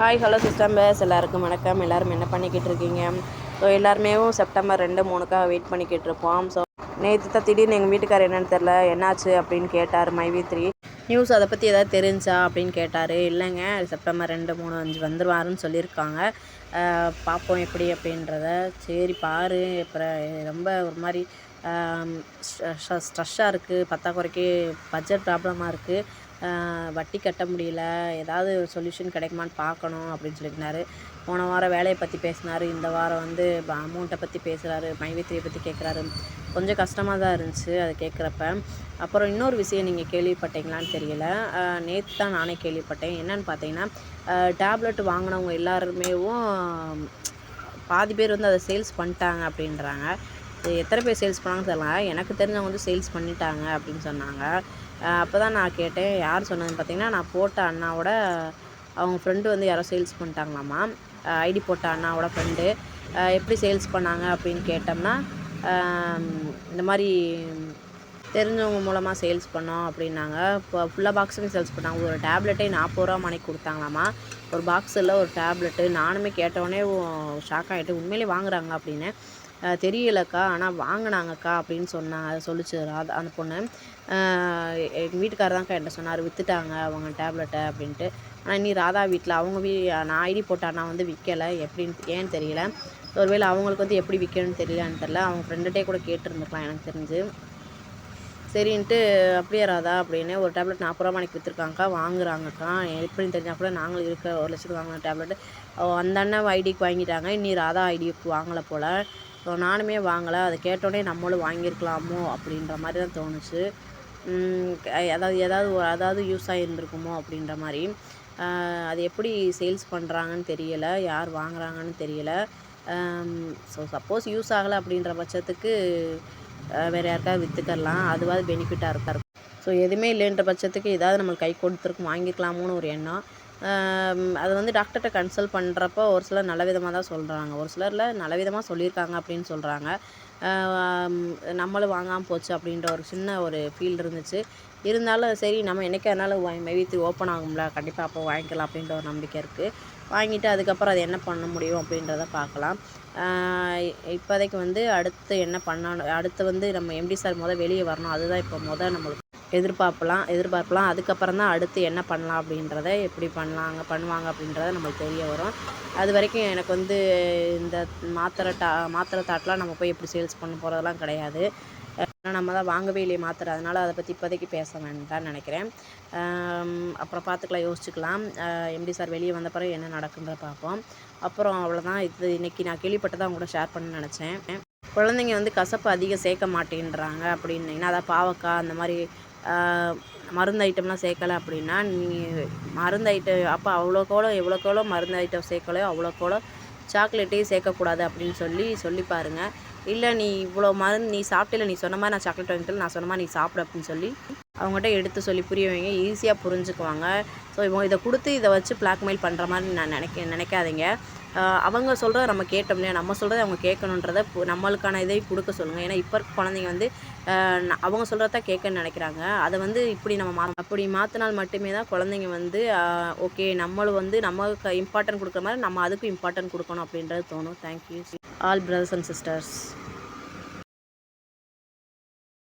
Hi hello சிஸ்டம்பர்ஸ் எல்லாருக்கும் வணக்கம். எல்லாரும் என்ன பண்ணிக்கிட்டு இருக்கீங்க? ஸோ எல்லாருமே செப்டம்பர் ரெண்டு மூணுக்காக வெயிட் பண்ணிக்கிட்டு இருப்போம். ஸோ நேற்று தான் திடீர்னு எங்கள் வீட்டுக்காரர் என்னென்னு தெரில என்னாச்சு அப்படின்னு கேட்டார் மைவி த்ரீ நியூஸ் அதை பற்றி எதாவது தெரிஞ்சா அப்படின்னு கேட்டார். இல்லைங்க செப்டம்பர் ரெண்டு மூணு அஞ்சு வந்துருவாருன்னு சொல்லியிருக்காங்க. பார்ப்போம் எப்படி அப்படின்றத. சரி பாரு. அப்புறம் ரொம்ப ஒரு மாதிரி ஸ்ட்ரெஸ்ஸாக இருக்குது பத்தாக்குறைக்கு பட்ஜெட் ப்ராப்ளமாக இருக்குது வட்டி கட்ட முடியல ஏதாவது ஒரு சொல்யூஷன் கிடைக்குமான்னு பார்க்கணும் அப்படின்னு சொல்லியிருந்தாரு. போன வாரம் வேலையை பற்றி பேசினார். இந்த வாரம் வந்து அமௌண்ட்டை பற்றி பேசுகிறாரு மைவித்திரியை பற்றி கேட்குறாரு கொஞ்சம் கஷ்டமாக தான் இருந்துச்சு அதை கேட்குறப்ப அப்புறம் இன்னொரு விஷயம் நீங்கள் கேள்விப்பட்டீங்களான்னு தெரியல. நேற்று தான் நானே கேள்விப்பட்டேன். என்னன்னு பார்த்தீங்கன்னா டேப்லெட் வாங்கினவங்க எல்லாருமேவும் பாதி பேர் வந்து அதை சேல்ஸ் பண்ணிட்டாங்க அப்படின்றாங்க. எத்தனை பேர் சேல்ஸ் பண்ணாங்கன்னு தெரியல. எனக்கு தெரிஞ்சவங்க வந்து சேல்ஸ் பண்ணிட்டாங்க அப்படின்னு சொன்னாங்க. அப்போ தான் நான் கேட்டேன். யார் சொன்னதுன்னு பார்த்தீங்கன்னா நான் போட்ட அண்ணாவோட அவங்க ஃப்ரெண்டு வந்து யாரோ சேல்ஸ் பண்ணிட்டாங்களாம்மா ஐடி போட்ட அண்ணாவோட ஃப்ரெண்டு எப்படி சேல்ஸ் பண்ணாங்க அப்படின்னு கேட்டோம்னா இந்த மாதிரி தெரிஞ்சவங்க மூலமாக சேல்ஸ் பண்ணோம் அப்படின்னாங்க. இப்போ ஃபுல்லாக பாக்ஸுமே சேல்ஸ் பண்ணாங்க. ஒரு டேப்லெட்டே நாற்பது ரூபா மணிக்கு கொடுத்தாங்களாமா? ஒரு பாக்ஸில் ஒரு டேப்லெட்டு. நானுமே கேட்டவுடனே ஷாக் ஆகிட்டு உண்மையிலே வாங்குறாங்க அப்படின்னு. தெரியலக்கா ஆனால் வாங்கினாங்கக்கா அப்படின்னு சொன்னாங்க அதை சொல்லிச்சு ராதா அந்த பொண்ணு. எங்கள் வீட்டுக்காரர் தான்க்கா என்கிட்ட சொன்னார் விற்றுட்டாங்க அவங்க டேப்லெட்டை அப்படின்ட்டு. ஆனால் நீ ராதா வீட்டில் அவங்க வீ நான் ஐடி போட்டானா வந்து விற்கலை எப்படின்னு ஏன்னு தெரியல. ஒருவேளை அவங்களுக்கு வந்து எப்படி விற்கணும்னு தெரியலன்னு தெரில அவங்க ஃப்ரெண்டுகிட்டே கூட கேட்டுருந்துக்கலாம் எனக்கு தெரிஞ்சு. சரின்ட்டு அப்படியே ராதா? அப்படின்னு ஒரு டேப்லெட் நாற்பது ரூபா மணிக்கு விற்றுருக்காங்கக்கா வாங்குறாங்கக்கா. எப்படின்னு தெரிஞ்சால் கூட நாங்களும் இருக்க ஒரு லட்சத்துக்கு வாங்கின டேப்லெட் அந்த அண்ணன் ஐடிக்கு வாங்கிட்டாங்க. இன்னி ராதா ஐடிக்கு வாங்கலை போல். ஸோ நானுமே வாங்கலை. அதை கேட்டோடனே நம்மளும் வாங்கியிருக்கலாமோ அப்படின்ற மாதிரி தான் தோணுச்சு. அதாவது ஏதாவது ஒரு- அதாவது யூஸ் ஆகியிருந்திருக்குமோ அப்படின்ற மாதிரி. அது எப்படி சேல்ஸ் பண்ணுறாங்கன்னு தெரியலை. யார் வாங்குறாங்கன்னு தெரியலை. ஸோ சப்போஸ் யூஸ் ஆகலை அப்படின்ற பட்சத்துக்கு வேறு யாருக்காவது விற்றுக்கரலாம் அதுவாது பெனிஃபிட்டாக இருக்கா இருக்கும். ஸோ எதுவுமே இல்லைன்ற பட்சத்துக்கு ஏதாவது நம்மளுக்கு கை கொடுத்துருக்கும் வாங்கிக்கலாமோன்னு ஒரு எண்ணம். அது வந்து டாக்டர்கிட்ட கன்சல்ட் பண்ணுறப்போ ஒரு சிலர் நல்ல விதமாக தான் சொல்கிறாங்க ஒரு சிலரில் நல்ல விதமாக சொல்லியிருக்காங்க அப்படின்னு சொல்கிறாங்க நம்மளும் வாங்காமல் போச்சு அப்படின்ற ஒரு சின்ன ஒரு ஃபீல் இருந்துச்சு. இருந்தாலும் சரி நம்ம என்றைக்கா இருந்தாலும் வீத்து ஓப்பன் ஆகும்ல கண்டிப்பாக அப்போ வாங்கிக்கலாம் அப்படின்ற ஒரு நம்பிக்கை இருக்குது வாங்கிட்டு அதுக்கப்புறம் அது என்ன பண்ண முடியும் அப்படின்றத பார்க்கலாம். இப்போதைக்கு வந்து அடுத்து என்ன பண்ணணும் அடுத்து வந்து நம்ம எம்டி சார் முதல் வெளியே வரணும். அதுதான் இப்போ முதல் நம்மளுக்கு எதிர்பார்ப்பலாம் எதிர்பார்க்கலாம் அதுக்கப்புறம் தான் அடுத்து என்ன பண்ணலாம் அப்படின்றத எப்படி பண்ணலாங்க பண்ணுவாங்க அப்படின்றத நம்மளுக்கு தெரிய வரும். அது வரைக்கும் எனக்கு வந்து இந்த மாத்திரை டா மாத்திரை தாட்லாம் நம்ம போய் எப்படி சேல்ஸ் பண்ண போகிறதெல்லாம் கிடையாது. ஆனால் நம்ம தான் வாங்கவே இல்லையே மாத்திரை. அதனால் அதை பற்றி இப்போதைக்கு பேச வேண்டாம்னு நினைக்கிறேன். அப்புறம் பார்த்துக்கலாம் யோசிச்சுக்கலாம். எம்டி சார் வெளியே வந்த பிறகு என்ன நடக்குன்ற பார்ப்போம். அப்புறம் அவ்வளோதான் இது இன்றைக்கி நான் கேள்விப்பட்டதை அவங்க கூட ஷேர் பண்ண நினச்சேன். குழந்தைங்க வந்து கசப்பு அதிகம் சேர்க்க மாட்டேன்றாங்க அப்படின்னீங்கன்னா அதாவது பாவக்காய் அந்த மாதிரி மருந்து ஐட்டம்லாம் சேர்க்கலை அப்படின்னா நீ மருந்து ஐட்டம் அப்போ அவ்வளோக்கோளோ எவ்வளோக்கோளோ மருந்து ஐட்டம் சேர்க்கலையோ அவ்வளோக்கோளோ சாக்லேட்டையும் சேர்க்கக்கூடாது அப்படின்னு சொல்லி சொல்லி பாருங்கள் இல்லை நீ இவ்வளோ மருந்து நீ சாப்பிட்டல நீ சொன்ன மாதிரி நான் சாக்லேட் வாங்கிட்டு நான் சொன்ன மாதிரி நீ சாப்பிடு அப்படின்னு சொல்லி அவங்ககிட்ட எடுத்து சொல்லி புரிய வைங்க. ஈஸியாக புரிஞ்சுக்குவாங்க. ஸோ இவங்க இதை கொடுத்து இதை வச்சு பிளாக்மெயில் பண்ணுற மாதிரி நான் நினைக்க நினைக்காதீங்க. அவங்க சொல்கிறத நம்ம கேட்டோம் இல்லையா நம்ம சொல்கிறத அவங்க கேட்கணுன்றத நம்மளுக்கான இதை கொடுக்க சொல்லுங்கள் ஏன்னா இப்போ இருக்க குழந்தைங்க வந்து அவங்க சொல்கிறத கேட்கன்னு நினைக்கிறாங்க. அதை வந்து இப்படி நம்ம மா அப்படி மாற்றினால் மட்டுமே தான் குழந்தைங்க வந்து ஓகே நம்மளும் வந்து நமக்கு இம்பார்ட்டன்ட் கொடுக்குற மாதிரி நம்ம அதுக்கும் இம்பார்ட்டன்ட் கொடுக்கணும் அப்படின்றது தோணும். Thank you all brothers and sisters